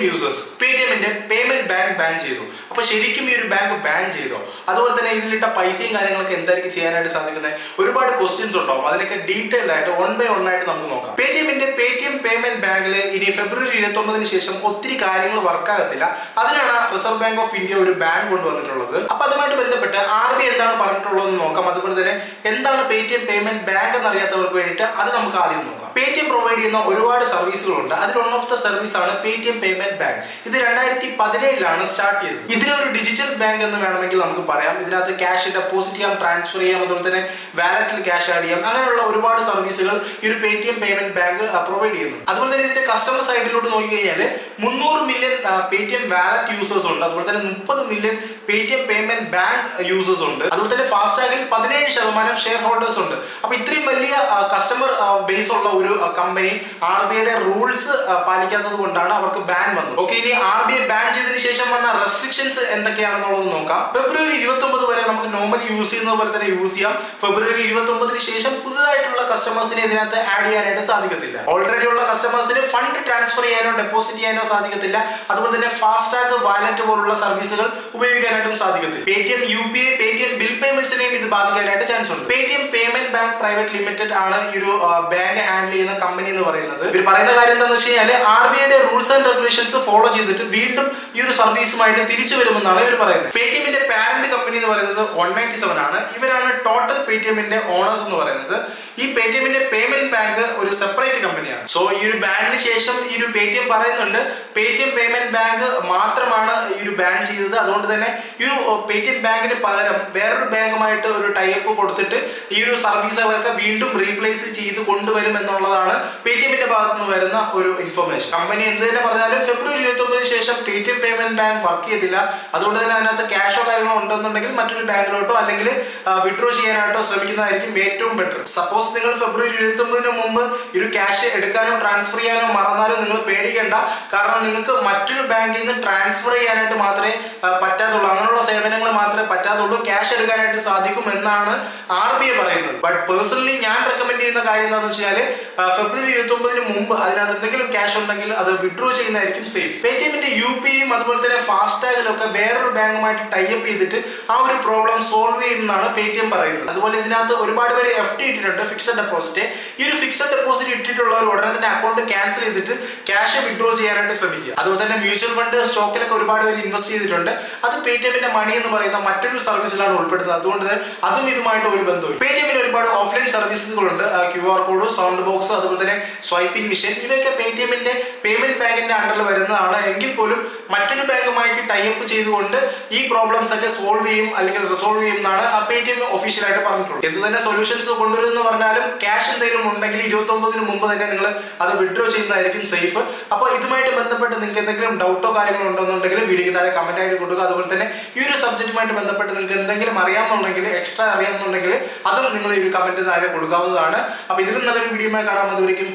M users pay T എമ്മിന്റെ payment bank ban ചെയ്തു. അപ്പോൾ ശരിക്കും ഈ ഒരു ബാങ്ക് ബാൻ ചെയ്തോ? അതുപോലെ തന്നെ ഇതിലിട്ട പൈസയും കാര്യങ്ങളൊക്കെ എന്തായിരിക്കും ചെയ്യാനായിട്ട് സാധിക്കുന്നത്? ഒരുപാട് ക്വസ്റ്റ്യൻസ് ഉണ്ടാവും. അതിനൊക്കെ ഡീറ്റെയിൽ ആയിട്ട് വൺ ബൈ വൺ ആയിട്ട് നമുക്ക് നോക്കാം. പേ ടി എമ്മിന്റെ പേ ടി എം പേയ്മെന്റ് ബാങ്കിൽ ഇനി ഫെബ്രുവരി ഇരുപത്തൊമ്പതിന് ശേഷം ഒത്തിരി കാര്യങ്ങൾ വർക്കാകത്തില്ല അതിനാണ് റിസർവ് ബാങ്ക് ഓഫ് ഇന്ത്യ ഒരു ബാങ്ക് കൊണ്ടുവന്നിട്ടുള്ളത്. അപ്പൊ അതുമായിട്ട് ബന്ധപ്പെട്ട് ആർ ബി എന്താണ് പറഞ്ഞിട്ടുള്ളതെന്ന് നോക്കാം. അതുപോലെ തന്നെ എന്താണ് Paytm payment bank എന്നറിയാത്തവർക്ക് വേണ്ടിയിട്ട് അത് നമുക്ക് ആദ്യം നോക്കാം. പേ ടി എം പ്രൊവൈഡ് ചെയ്യുന്ന ഒരുപാട് സർവീസുകളുണ്ട് അതിൽ വൺ ഓഫ് ദ സർവീസ് ആണ് പേ ടി ബാങ്ക് ഇത് രണ്ടായിരത്തി പതിനേഴിലാണ് സ്റ്റാർട്ട് ചെയ്തത് ഇതിനൊരു ഡിജിറ്റൽ ബാങ്ക് എന്ന് വേണമെങ്കിൽ നമുക്ക് പറയാം. ഇതിനകത്ത് ക്യാഷ് ഡെപ്പോസിറ്റ് ചെയ്യാം ട്രാൻസ്ഫർ ചെയ്യാം അതുപോലെ തന്നെ വാലറ്റിൽ ക്യാഷ് ആഡ് ചെയ്യാം. അങ്ങനെയുള്ള ഒരുപാട് സർവീസുകൾ ഈ ഒരു Paytm payment bank provide ചെയ്യുന്നു അതുപോലെ തന്നെ ഇതിന്റെ കസ്റ്റമർ സൈഡിലോട്ട് നോക്കി കഴിഞ്ഞാൽ മുന്നൂറ് million Paytm wallet users ഉണ്ട്. അതുപോലെ തന്നെ മുപ്പത് million Paytm payment bank users ഉണ്ട്. അതുപോലെ തന്നെ ഫാസ്ടാഗിൽ പതിനേഴ് ശതമാനം ഷെയർ ഹോൾഡേഴ്സ് ഉണ്ട്. അപ്പൊ ഇത്രയും വലിയ കസ്റ്റമർ ബേസ് ഉള്ള ഒരു കമ്പനി ആർ ബി ഐയുടെ റൂൾസ് പാലിക്കാത്തത് കൊണ്ടാണ് അവർക്ക് ബാൻ വന്നത്. ഓക്കെ ഇനി ആർ ബി ഐ ബാൻ ചെയ്തതിനു ശേഷം വന്ന റെസ്ട്രിക്ഷൻസ് എന്തൊക്കെയാണെന്നുള്ളത് നോക്കാം. ഫെബ്രുവരി ഇരുപത്തി നമുക്ക് നോർമലി യൂസ് ചെയ്യുന്നത് പോലെ തന്നെ യൂസ് ചെയ്യാം. ഫെബ്രുവരി ഇരുപത്തി ഒമ്പതിന് ശേഷം പുതുതായിട്ടുള്ള കസ്റ്റമേഴ്സിനെ ഇതിനകത്ത് ആഡ് ചെയ്യാനായിട്ട് സാധിക്കത്തില്ല. ഓൾറെഡി ഉള്ള കസ്റ്റമേഴ്സിന് ഫണ്ട് ട്രാൻസ്ഫർ ചെയ്യാനോ ഡെപ്പോസിറ്റ് ചെയ്യാനോ സാധിക്കത്തില്ല. അതുപോലെ തന്നെ ഫാസ്ടാഗ് വാലറ്റ് പോലുള്ള സർവീസുകൾ ഉപയോഗിക്കാനായിട്ടും സാധിക്കത്തില്ല. Paytm U P I Paytm bill പേയ്മെന്റ്സിനെയും ഇത് ബാധിക്കാനായിട്ട് ചാൻസ് ഉണ്ട്. Paytm payment bank private limited ആണ് ഈ ഒരു ബാങ്ക് ഹാൻഡിൽ ചെയ്യുന്ന കമ്പനി എന്ന് പറയുന്നത്. ഇവർ പറയുന്ന കാര്യം എന്താണെന്ന് വെച്ച് കഴിഞ്ഞാൽ ആർ ബി ഐയുടെ റൂൾസ് ആൻഡ് റെഗുലേഷൻസ് ഫോളോ ചെയ്തിട്ട് വീണ്ടും ഈ ഒരു സർവീസുമായിട്ട് തിരിച്ചു വരുമെന്നാണ് ഇവർ പറയുന്നത്. പേ ടി എമ്മിന്റെ പാരന്റ് കമ്പനി എന്ന് പറയുന്നത് വൺ നയന്റി സെവൻ ആണ്. ഇവരാണ് ടോട്ടൽ പേ ടി എമ്മിന്റെ ഓണേഴ്സ് എന്ന് പറയുന്നത്. ഈ പേ ടി എമ്മിന്റെ പേയ്മെന്റ് ബാങ്ക് ഒരു സെപ്പറേറ്റ് കമ്പനിയാണ് സോ ഈ ഒരു ബാനിന് ശേഷം ഈ ഒരു പേ ടി എം പറയുന്നുണ്ട് Paytm payment bank മാത്രമാണ് ഈ ഒരു ബാൻ ചെയ്തത്. അതുകൊണ്ട് തന്നെ ഈ ഒരു പേ ടി എം ബാങ്കിന് പകരം വേറൊരു ബാങ്കുമായിട്ട് ഒരു ടൈപ്പ് കൊടുത്തിട്ട് ഈ ഒരു സർവീസുകളൊക്കെ വീണ്ടും റീപ്ലേസ് ചെയ്ത് കൊണ്ടുവരും എന്നുള്ളതാണ് പേ ടി എമ്മിന്റെ ഭാഗത്ത് നിന്ന് വരുന്ന ഒരു ഇൻഫർമേഷൻ കമ്പനി എന്ത് തന്നെ പറഞ്ഞാലും ഫെബ്രുവരി ഇരുപത്തി ഒമ്പതിന് ശേഷം Paytm payment bank work ചെയ്തില്ല. അതുകൊണ്ട് തന്നെ അതിനകത്ത് ക്യാഷോ കാര്യങ്ങളോ ഉണ്ടെന്നുണ്ടെങ്കിൽ മറ്റൊരു ബാങ്കിലോട്ടോ അല്ലെങ്കിൽ വിഡ്രോ ചെയ്യാനായിട്ടോ ശ്രമിക്കുന്നതായിരിക്കും ഏറ്റവും ബെറ്റർ സപ്പോസ് നിങ്ങൾ ഫെബ്രുവരി ഇരുപത്തി ഒമ്പതിന് മുമ്പ് ഒരു ക്യാഷ് എടുക്കാനോ ട്രാൻസ്ഫർ ചെയ്യാനോ മറന്നാലും നിങ്ങൾ പേടിക്കേണ്ട. കാരണം നിങ്ങൾക്ക് മറ്റൊരു ബാങ്കിൽ നിന്ന് ട്രാൻസ്ഫർ ചെയ്യാനായിട്ട് മാത്രമേ പറ്റാത്തുള്ളൂ അങ്ങനെയുള്ള സേവനങ്ങൾ മാത്രമേ പറ്റാത്തുള്ളൂ ക്യാഷ് എടുക്കാനായിട്ട് സാധിക്കും എന്നാണ് ആർ ബി ഐ പറയുന്നത്. ബട്ട് പേഴ്സണലി ഞാൻ റെക്കമെൻഡ് ചെയ്യുന്ന കാര്യം എന്താണെന്ന് വെച്ചാൽ ഫെബ്രുവരി ഇരുപത്തി ഒമ്പതിന് മുമ്പ് അതിനകത്ത് എന്തെങ്കിലും ക്യാഷ് ഉണ്ടെങ്കിൽ അത് വിഡ്രോ ചെയ്യുന്നതായിരിക്കും സേഫ് പേ ടി എമ്മിന്റെ യു പിയും അതുപോലെ തന്നെ ഫാസ്ടാഗിലൊക്കെ വേറൊരു ബാങ്കുമായിട്ട് ടൈപ്പ് ചെയ്തിട്ട് ആ ഒരു പ്രോബ്ലം സോൾവ് ചെയ്യുമെന്നാണ് പേ ടി എം പറയുന്നത്. അതുപോലെ ഇതിനകത്ത് ഒരുപാട് പേര് എഫ് ഡി ഇട്ടിട്ടുണ്ട് ഫിക്സഡ് ഡെപ്പോസിറ്റ് ഈ ഒരു ഫിക്സഡ് ഡെപ്പോസിറ്റ് ഇട്ടിട്ടുള്ളവർ ഉടനെ തന്നെ അക്കൗണ്ട് ക്യാൻസൽ ചെയ്തിട്ട് ക്യാഷ് വിഡ്രോ ചെയ്യാനായിട്ട് ശ്രമിക്കുക. അതുപോലെ തന്നെ മ്യൂച്വൽ ഫണ്ട് സ്റ്റോക്കിലൊക്കെ ഒരുപാട് പേര് ഇൻവെസ്റ്റ് ചെയ്തിട്ടുണ്ട്. അത് പേ ടി എമ്മിന്റെ മണി എന്ന് പറയുന്ന മറ്റൊരു സർവീസിലാണ് ഉൾപ്പെടുന്നത്. അതുകൊണ്ട് തന്നെ അതും ഇതുമായിട്ട് ഒരു ബന്ധവും പേ ടി എമ്മിന് ഒരുപാട് offline സർവീസുകളുണ്ട് Q R code sound box അതുപോലെ തന്നെ സ്വൈപ്പിംഗ് മിഷൻ. ഇവയൊക്കെ പേ ടി എമ്മിന്റെ പേയ്മെന്റ് ബാങ്കിന്റെ അണ്ടറിൽ വരുന്നതാണ്. എങ്കിൽ പോലും മറ്റൊരു ബാങ്കുമായിട്ട് ടൈപ്പ് ചെയ്തുകൊണ്ട് ഈ പ്രോബ്ലംസ് ഒക്കെ സോൾവ് ചെയ്യും അല്ലെങ്കിൽ റിസോൾവ് ചെയ്യും എന്നാണ് ആ പേ ടി എം ഒഫീഷ്യലായിട്ട് പറഞ്ഞിട്ടുള്ളത്. എന്ത് തന്നെ സൊല്യൂഷൻസ് കൊണ്ടുവരുമെന്ന് പറഞ്ഞാലും ക്യാഷ് എന്തെങ്കിലും ഉണ്ടെങ്കിൽ ഇരുപത്തി ഒമ്പതിന് മുമ്പ് തന്നെ നിങ്ങൾ അത് വിഡ്രോ ചെയ്യുന്നതായിരിക്കും സേഫ് അപ്പോൾ ഇതുമായിട്ട് ബന്ധപ്പെട്ട് നിങ്ങൾക്ക് എന്തെങ്കിലും ഡൗട്ടോ കാര്യങ്ങളോ ഉണ്ടെന്നുണ്ടെങ്കിൽ വീഡിയോക്ക് താഴെ കമന്റ് ആയിട്ട് കൊടുക്കുക. അതുപോലെ തന്നെ ഈ ഒരു സബ്ജക്റ്റുമായിട്ട് ബന്ധപ്പെട്ട് നിങ്ങൾക്ക് എന്തെങ്കിലും അറിയാമെന്നുണ്ടെങ്കിൽ എക്സ്ട്രാ അറിയാമെന്നുണ്ടെങ്കിൽ അതും നിങ്ങൾ ഈ ഒരു കമന്റ് താഴെ കൊടുക്കാവുന്നതാണ്. അപ്പോൾ ഇതിലും നല്ലൊരു വീഡിയോ കാണാൻ അതുവരെയും